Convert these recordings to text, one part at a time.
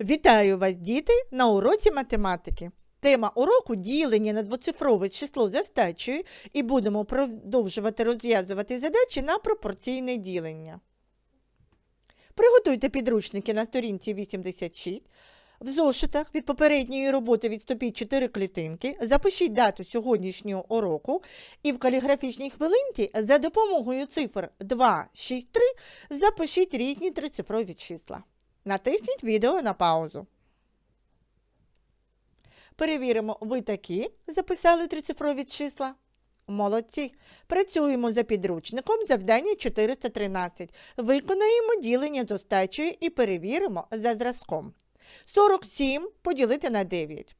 Вітаю вас, діти, на уроці математики. Тема уроку ділення на двоцифрове число за стачею і будемо продовжувати розв'язувати задачі на пропорційне ділення. Приготуйте підручники на сторінці 86. В зошитах від попередньої роботи відступіть 4 клітинки, запишіть дату сьогоднішнього уроку і в каліграфічній хвилинці за допомогою цифр 2, 6, 3 запишіть різні трицифрові числа. Натисніть відео на паузу. Перевіримо, ви такі записали трицифрові числа. Молодці. Працюємо за підручником завдання 413. Виконаємо ділення з остачею і перевіримо за зразком. 47 поділити на 9.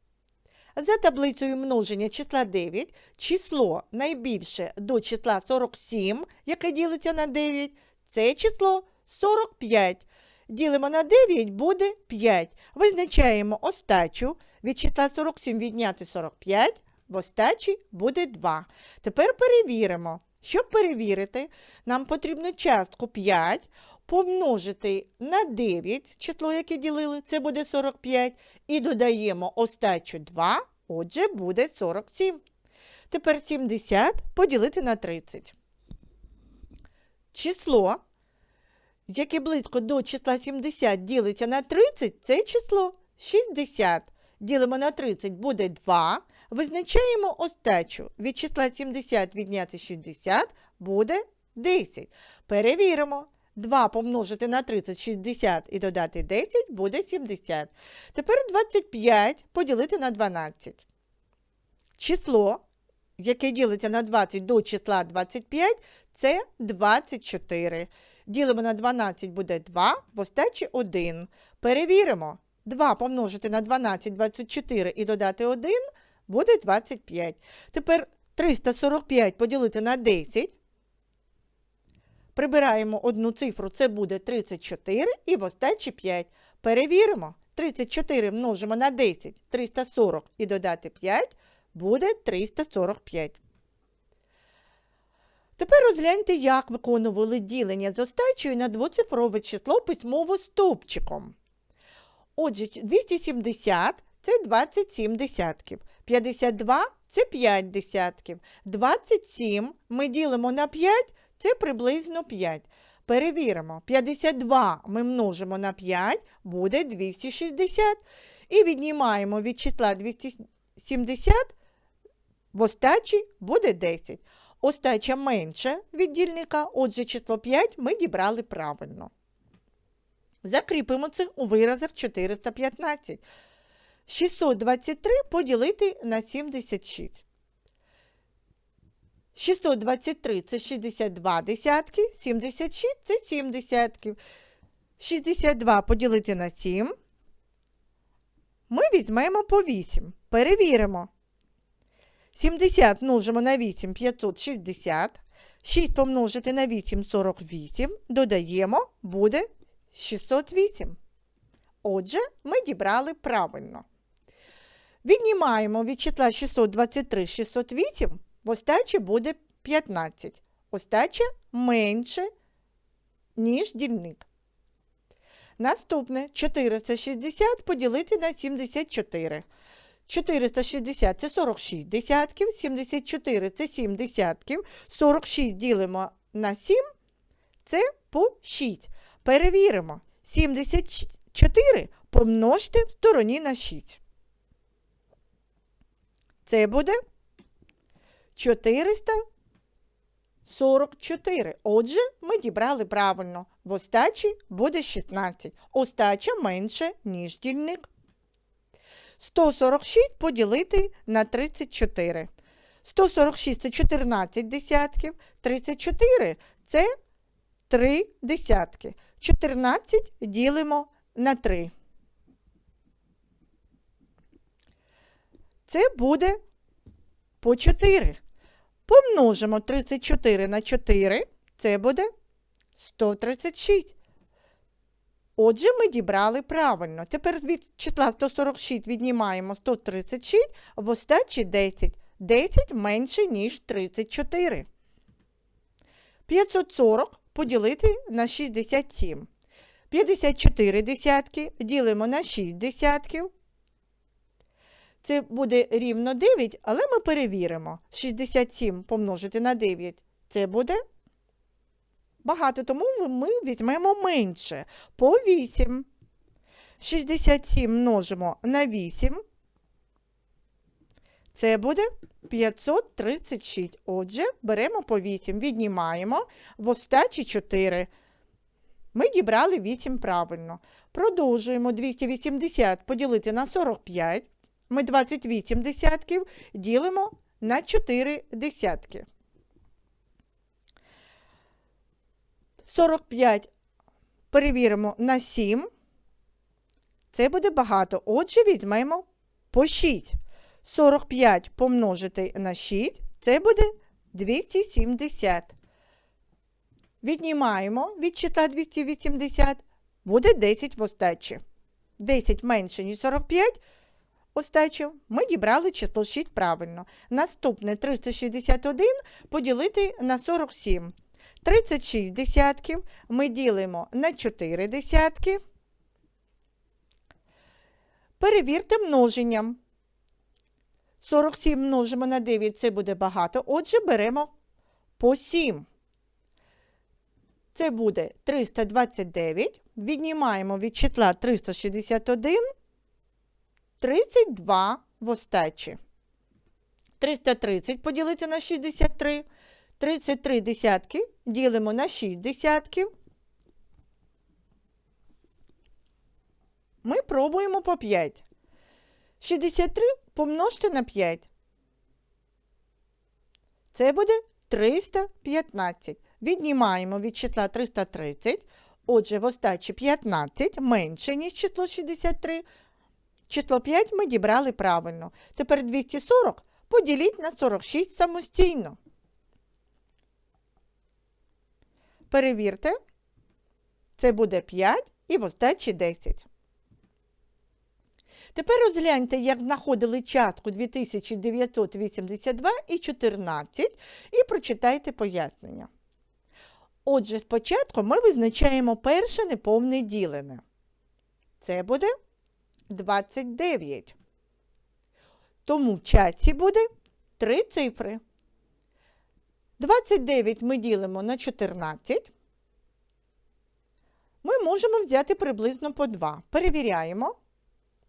За таблицею множення числа 9 число найбільше до числа 47, яке ділиться на 9, це число 45. Ділимо на 9 буде 5. Визначаємо остачу. Від числа 47 відняти 45, в остачі буде 2. Тепер перевіримо. Щоб перевірити, нам потрібно частку 5 помножити на 9, число, яке ділили, це буде 45, і додаємо остачу 2, отже, буде 47. Тепер 70 поділити на 30. Число, яке близько до числа 70 ділиться на 30, це число 60. Ділимо на 30 буде 2. Визначаємо остачу. Від числа 70 відняти 60 буде 10. Перевіримо. 2 помножити на 30 60 і додати 10 буде 70. Тепер 25 поділити на 12. Число, яке ділиться на 20 до числа 25, це 24. Ділимо на 12 буде 2, в остачі 1. Перевіримо. 2 помножити на 12, 24 і додати 1 буде 25. Тепер 345 поділити на 10. Прибираємо одну цифру, це буде 34 і в остачі 5. Перевіримо. 34 множимо на 10, 340 і додати 5 буде 345. Тепер розгляньте, як виконували ділення з остачею на двоцифрове число письмово стовпчиком. Отже, 270 це 27 десятків. 52 це 5 десятків. 27 ми ділимо на 5, це приблизно 5. Перевіримо. 52 ми множимо на 5, буде 260. І віднімаємо від числа 270, в остачі буде 10. Остача менше від дільника, отже, число 5 ми дібрали правильно. Закріпимо це у виразах 415. 623 поділити на 76. 623 це 62 десятки, 76 це 7 десятків. 62 поділити на 7. Ми візьмемо по 8. Перевіримо. 70 множимо на 8 560. 6 помножити на 8 48. Додаємо, буде 608. Отже, ми дібрали правильно. Віднімаємо від числа 623 608, в остачі буде 15. Остача менше, ніж дільник. Наступне 460 поділити на 74. 460 це 46 десятків, 74 це 7 десятків, 46 ділимо на 7, це по 6. Перевіримо. 74 помножте в стороні на 6. Це буде 444. Отже, ми дібрали правильно. В остачі буде 16. Остача менше, ніж дільник. 146 поділити на 34. 146 це 14 десятків. 34 це 3 десятки. 14 ділимо на 3. Це буде по 4. Помножимо 34 на 4, це буде 136. Отже, ми дібрали правильно. Тепер від числа 146 віднімаємо 136, в остачі 10. 10 менше, ніж 34. 540 поділити на 67. 54 десятки ділимо на 6 десятків. Це буде рівно 9, але ми перевіримо. 67 помножити на 9. Це буде багато, тому ми візьмемо менше. По 8. 67 множимо на 8. Це буде 536. Отже, беремо по 8, віднімаємо в остачі 4. Ми дібрали 8 правильно. Продовжуємо 280 поділити на 45. Ми 28 десятків ділимо на 4 десятки. 45 перевіримо на 7. Це буде багато. Отже, візьмемо по 6. 45 помножити на 6, це буде 270. Віднімаємо від числа 280, буде 10 в остачі. 10 менше, ніж 45 остачів. Ми дібрали число 6 правильно. Наступне 361 поділити на 47. 36 десятків ми ділимо на 4 десятки. Перевірте множенням. 47 множимо на 9 це буде багато. Отже, беремо по 7. Це буде 329. Віднімаємо від числа 361, 32 в остачі. 330 поділити на 63. 33 десятки ділимо на 6 десятків. Ми пробуємо по 5. 63 помножте на 5. Це буде 315. Віднімаємо від числа 330. Отже, в остачі 15 менше, ніж число 63. Число 5 ми дібрали правильно. Тепер 240 поділіть на 46 самостійно. Перевірте. Це буде 5 і в остачі 10. Тепер розгляньте, як знаходили частку 2982 і 14 і прочитайте пояснення. Отже, спочатку ми визначаємо перше неповне ділене. Це буде 29. Тому в частці буде три цифри. 29 ми ділимо на 14. Ми можемо взяти приблизно по 2. Перевіряємо.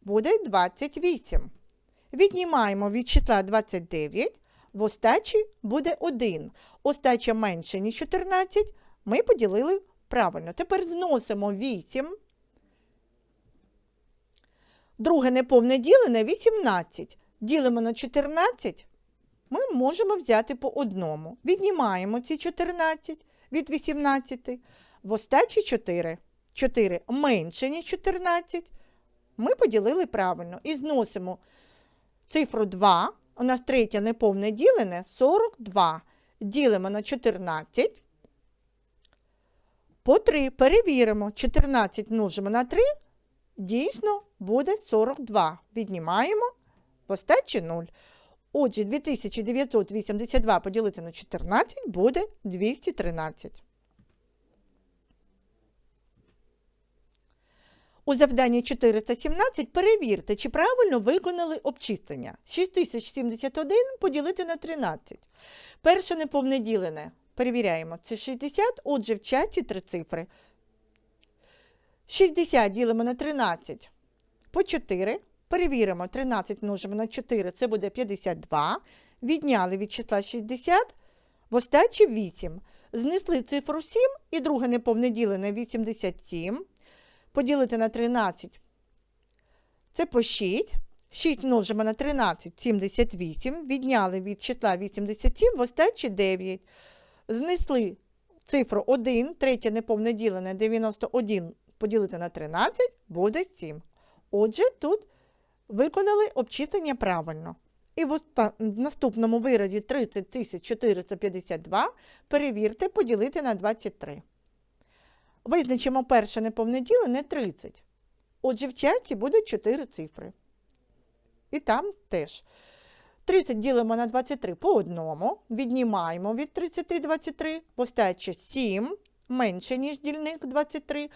Буде 28. Віднімаємо від числа 29. В остачі буде 1. Остача менше, ніж 14. Ми поділили правильно. Тепер зносимо 8. Друге неповне ділене 18. Ділимо на 14. Ми можемо взяти по одному. Віднімаємо ці 14 від 18. В остачі 4. 4 менше, ніж 14. Ми поділили правильно і зносимо цифру 2. У нас третє неповне ділене 42. Ділимо на 14. По 3 перевіримо. 14 множимо на 3. Дійсно буде 42. Віднімаємо в остачі 0. Отже, 2982 поділити на 14 буде 213. У завданні 417 перевірте, чи правильно виконали обчислення. 6071 поділити на 13. Перше неповне ділене. Перевіряємо. Це 60, отже, в часі три цифри. 60 ділимо на 13 по 4. Перевіримо, 13 множимо на 4, це буде 52. Відняли від числа 60, в остачі 8. Знесли цифру 7 і друге неповне ділене 87. Поділити на 13. Це по 6. 6 множимо на 13, 78. Відняли від числа 87, в остачі 9. Знесли цифру 1, третє неповне ділене 91 поділити на 13 буде 7. Отже, тут виконали обчислення правильно. І в наступному виразі 30 452 перевірте поділити на 23. Визначимо перше неповне ділене 30. Отже, в часті буде 4 цифри. І там теж. 30 ділимо на 23 по одному. Віднімаємо від 30 23, постаче 7 менше, ніж дільник 23.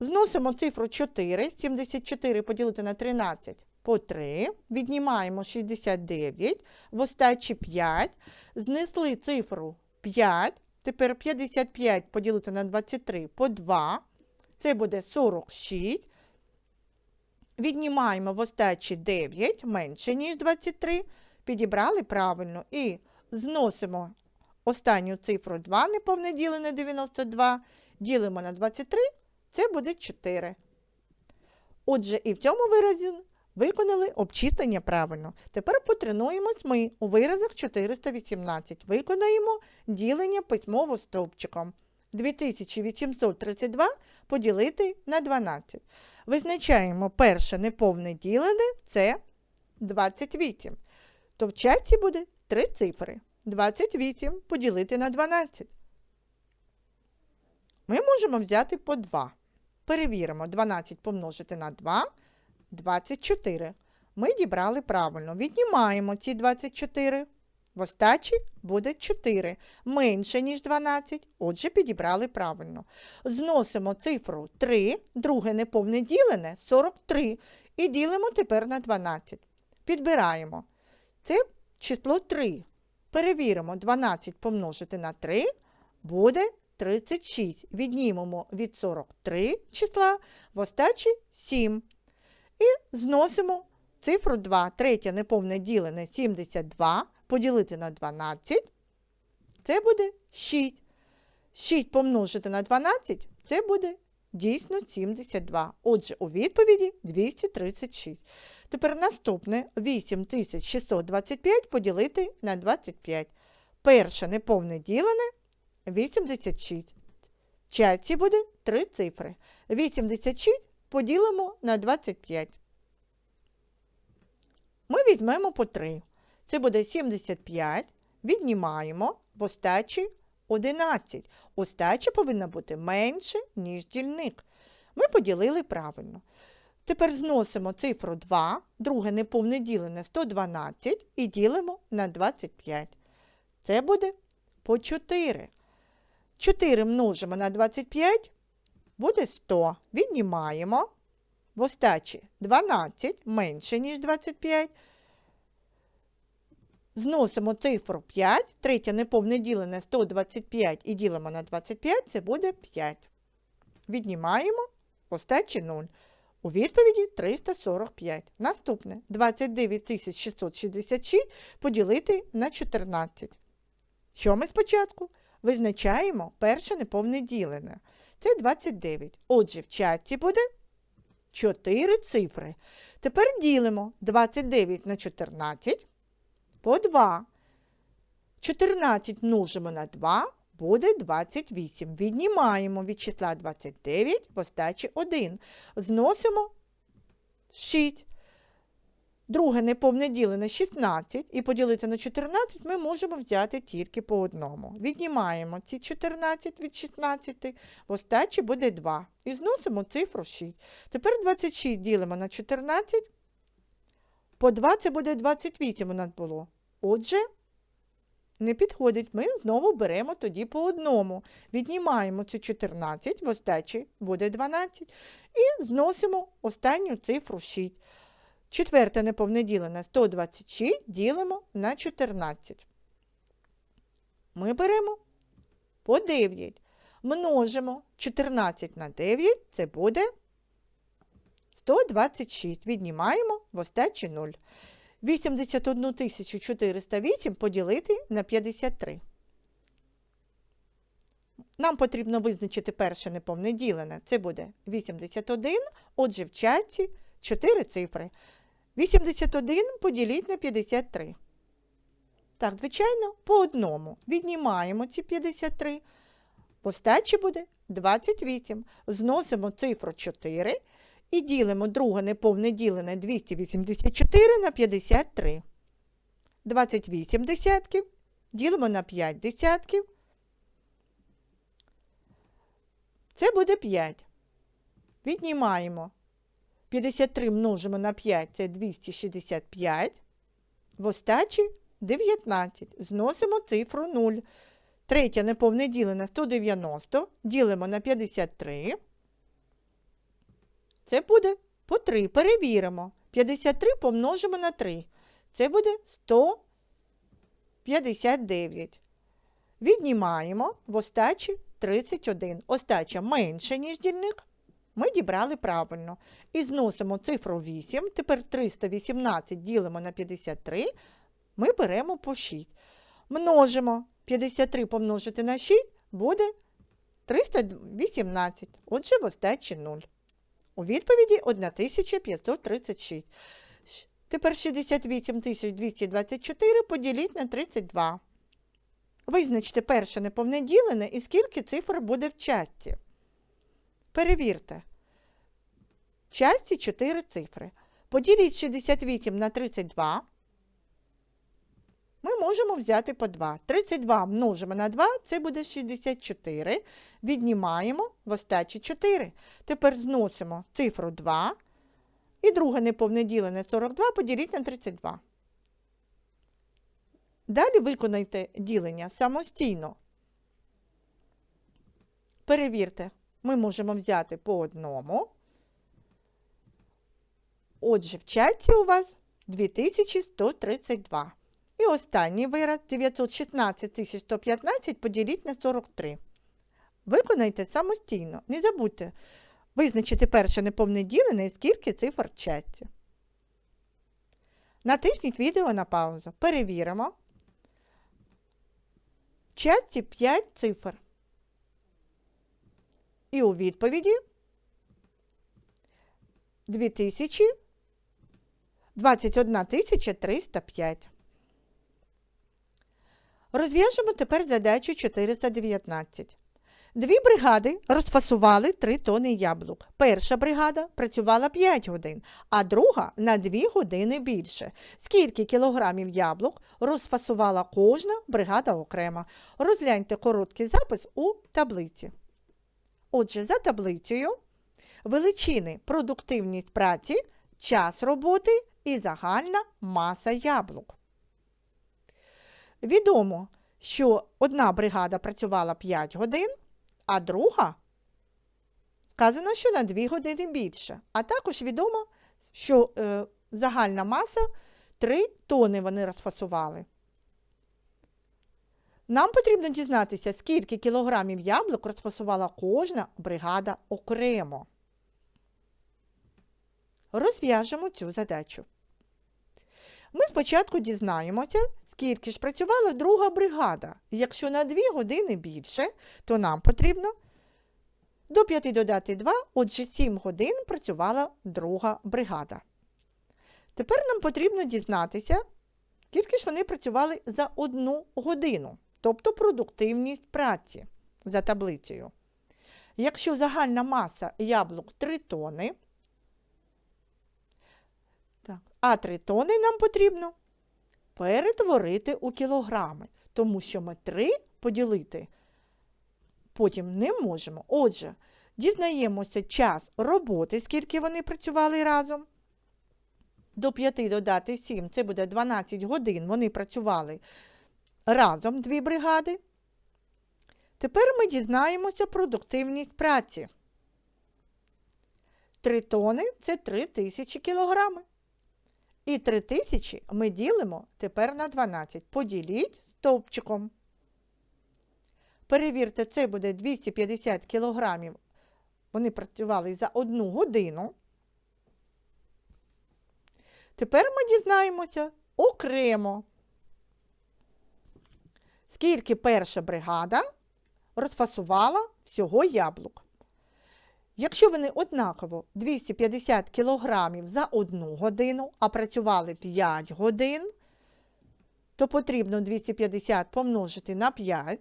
Зносимо цифру 4, 74 поділити на 13 по 3, віднімаємо 69, в остачі 5, знесли цифру 5, тепер 55 поділити на 23 по 2, це буде 46. Віднімаємо в остачі 9, менше, ніж 23, підібрали правильно і зносимо останню цифру 2, неповне ділене 92, ділимо на 23, це буде 4. Отже, і в цьому виразі виконали обчислення правильно. Тепер потренуємось ми у виразах 418. Виконаємо ділення письмово стовпчиком. 2832 поділити на 12. Визначаємо перше неповне ділене це 28. То в часті буде три цифри. 28 поділити на 12. Ми можемо взяти по 2. Перевіримо 12 помножити на 2 24. Ми дібрали правильно. Віднімаємо ці 24. В остачі буде 4. Менше, ніж 12. Отже, підібрали правильно. Зносимо цифру 3, друге неповне ділене 43. І ділимо тепер на 12. Підбираємо. Це число 3. Перевіримо 12 помножити на 3 буде 36. Віднімемо від 43 числа в остачі 7. І зносимо цифру 2. Третє неповне ділене 72. Поділити на 12. Це буде 6. 6 помножити на 12 це буде дійсно 72. Отже, у відповіді 236. Тепер наступне 8625 поділити на 25. Перше неповне ділене 86. В часті буде 3 цифри. 86 поділимо на 25. Ми візьмемо по 3. Це буде 75. Віднімаємо в остачі 11. Остача повинна бути менше, ніж дільник. Ми поділили правильно. Тепер зносимо цифру 2, друге неповне ділене 112 і ділимо на 25. Це буде по 4. 4 множимо на 25, буде 100. Віднімаємо. В остачі 12 менше, ніж 25. Зносимо цифру 5, третє неповне ділене 125 і ділимо на 25, це буде 5. Віднімаємо остачі 0. У відповіді 345. Наступне 29 666 поділити на 14. Що ми спочатку? Визначаємо перше неповне ділене. Це 29. Отже, в чаті буде 4 цифри. Тепер ділимо 29 на 14 по 2. 14 множимо на 2 буде 28. Віднімаємо від числа 29 в остачі 1. Зносимо 6. Друге неповне ділене 16 і поділити на 14 ми можемо взяти тільки по одному. Віднімаємо ці 14 від 16, в остачі буде 2. І зносимо цифру 6. Тепер 26 ділимо на 14. По 2 це буде 28 у нас було. Отже, не підходить. Ми знову беремо тоді по одному. Віднімаємо ці 14, в остачі буде 12. І зносимо останню цифру 6. Четверте неповне ділене 126 ділимо на 14. Ми беремо по 9. Множимо 14 на 9, це буде 126. Віднімаємо в остачі 0. 81 408 поділити на 53. Нам потрібно визначити перше неповне ділене. Це буде 81, отже, в часті 4 цифри. 81 поділіть на 53. Так, звичайно, по одному. Віднімаємо ці 53. В остачі буде 28. Зносимо цифру 4 і ділимо друге неповне ділене 284 на 53. 28 десятків. Ділимо на 5 десятків. Це буде 5. Віднімаємо. 53 множимо на 5 це 265. В остачі 19. Зносимо цифру 0. Третє неповне ділене 190. Ділимо на 53. Це буде по 3. Перевіримо. 53 помножимо на 3. Це буде 159. Віднімаємо в остачі 31. Остача менше, ніж дільник. Ми дібрали правильно. І зносимо цифру 8. Тепер 318 ділимо на 53. Ми беремо по 6. Множимо 53 помножити на 6 буде 318. Отже, в остачі 0. У відповіді 1536. Щ- Тепер 68224 поділіть на 32. Визначте перше неповне ділене і скільки цифр буде в частці. Перевірте. Часті 4 цифри. Поділіть 68 на 32. Ми можемо взяти по 2. 32 множимо на 2, це буде 64. Віднімаємо в остачі 4. Тепер зносимо цифру 2. І друге неповне ділене 42 поділіть на 32. Далі виконайте ділення самостійно. Перевірте, ми можемо взяти по одному. Отже, в чаті у вас 2132. І останній вираз 916 115 поділіть на 43. Виконайте самостійно. Не забудьте визначити перше неповне ділене і скільки цифр в чаті. Натисніть відео на паузу. Перевіримо. В чаті 5 цифр. І у відповіді 2000 21 305. Розв'яжемо тепер задачу 419. Дві бригади розфасували 3 тони яблук. Перша бригада працювала 5 годин, а друга на 2 години більше. Скільки кілограмів яблук розфасувала кожна бригада окремо? Розгляньте короткий запис у таблиці. Отже, за таблицею величини продуктивність праці, час роботи і загальна маса яблук. Відомо, що одна бригада працювала 5 годин, а друга сказано, що на 2 години більше. А також відомо, що е, загальна маса 3 тони вони розфасували. Нам потрібно дізнатися, скільки кілограмів яблук розфасувала кожна бригада окремо. Розв'яжемо цю задачу. Ми спочатку дізнаємося, скільки ж працювала друга бригада. Якщо на 2 години більше, то нам потрібно до 5 додати 2, отже 7 годин працювала друга бригада. Тепер нам потрібно дізнатися, скільки ж вони працювали за одну годину, тобто продуктивність праці за таблицею. Якщо загальна маса яблук 3 тони, а 3 тони нам потрібно перетворити у кілограми, тому що ми 3 поділити потім не можемо. Отже, дізнаємося час роботи, скільки вони працювали разом. До 5 додати 7, це буде 12 годин. Вони працювали разом дві бригади. Тепер ми дізнаємося продуктивність праці. 3 тони це 3 тисячі кілограми. І 3 тисячі ми ділимо тепер на 12. Поділіть стовпчиком. Перевірте, це буде 250 кілограмів. Вони працювали за одну годину. Тепер ми дізнаємося окремо, скільки перша бригада розфасувала всього яблук. Якщо вони однаково 250 кілограмів за одну годину, а працювали 5 годин, то потрібно 250 помножити на 5.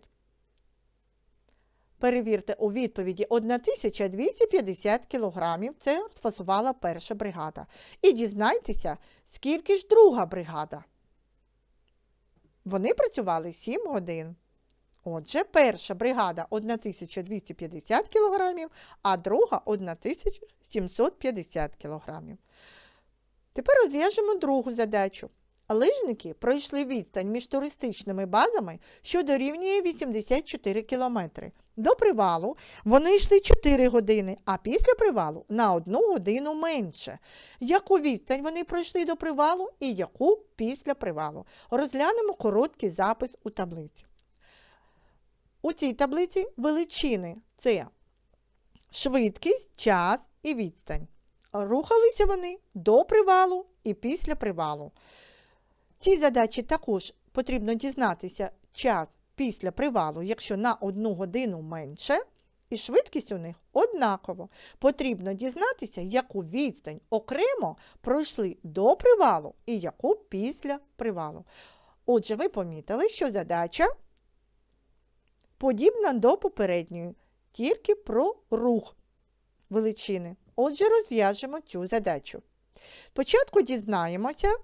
Перевірте у відповіді 1250 кілограмів. Це розфасувала перша бригада. І дізнайтеся, скільки ж друга бригада. Вони працювали 7 годин. Отже, перша бригада 1250 кілограмів, а друга 1750 кілограмів. Тепер розв'яжемо другу задачу. Лижники пройшли відстань між туристичними базами, що дорівнює 84 кілометри. До привалу вони йшли 4 години, а після привалу на 1 годину менше. Яку відстань вони пройшли до привалу і яку після привалу? Розглянемо короткий запис у таблиці. У цій таблиці величини це швидкість, час і відстань. Рухалися вони до привалу і після привалу. Цій задачі також потрібно дізнатися час після привалу, якщо на одну годину менше, і швидкість у них однаково. Потрібно дізнатися, яку відстань окремо пройшли до привалу і яку після привалу. Отже, ви помітили, що задача подібна до попередньої, тільки про рух величини. Отже, розв'яжемо цю задачу. Спочатку дізнаємося,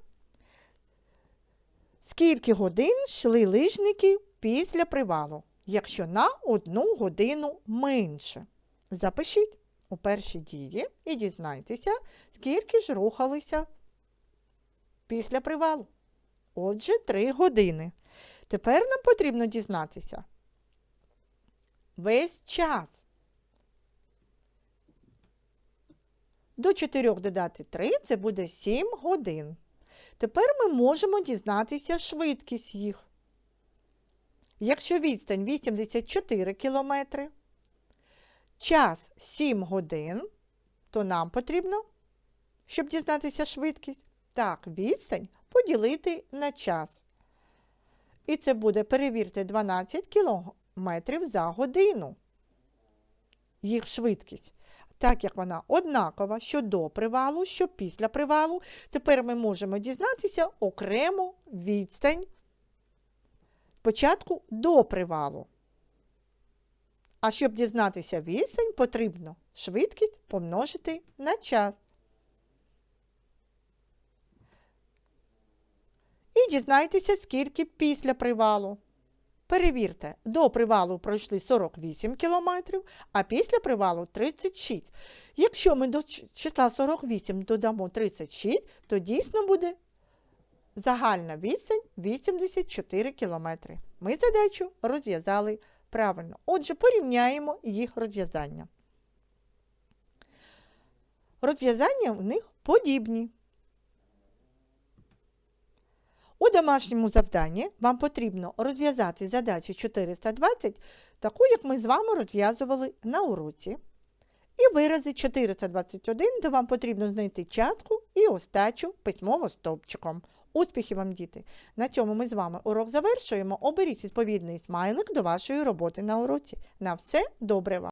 скільки годин йшли лижники після привалу, якщо на одну годину менше. Запишіть у першій дії і дізнайтеся, скільки ж рухалися після привалу. Отже, 3 години. Тепер нам потрібно дізнатися весь час. До 4 додати 3 це буде 7 годин. Тепер ми можемо дізнатися швидкість їх. Якщо відстань 84 км, час 7 годин, то нам потрібно, щоб дізнатися швидкість, так, відстань поділити на час. І це буде, перевірте, 12 км за годину. Їх швидкість. Так як вона однакова, що до привалу, що після привалу, тепер ми можемо дізнатися окремо відстань спочатку до привалу. А щоб дізнатися відстань, потрібно швидкість помножити на час. І дізнайтеся, скільки після привалу. Перевірте, до привалу пройшли 48 км, а після привалу 36. Якщо ми до числа 48 додамо 36, то дійсно буде загальна відстань 84 км. Ми задачу розв'язали правильно. Отже, порівняємо їх розв'язання. Розв'язання в них подібні. У домашньому завданні вам потрібно розв'язати задачу 420, таку, як ми з вами розв'язували на уроці. І вирази 421, де вам потрібно знайти частку і остачу письмово стовпчиком. Успіхів вам, діти! На цьому ми з вами урок завершуємо. Оберіть відповідний смайлик до вашої роботи на уроці. На все добре вам!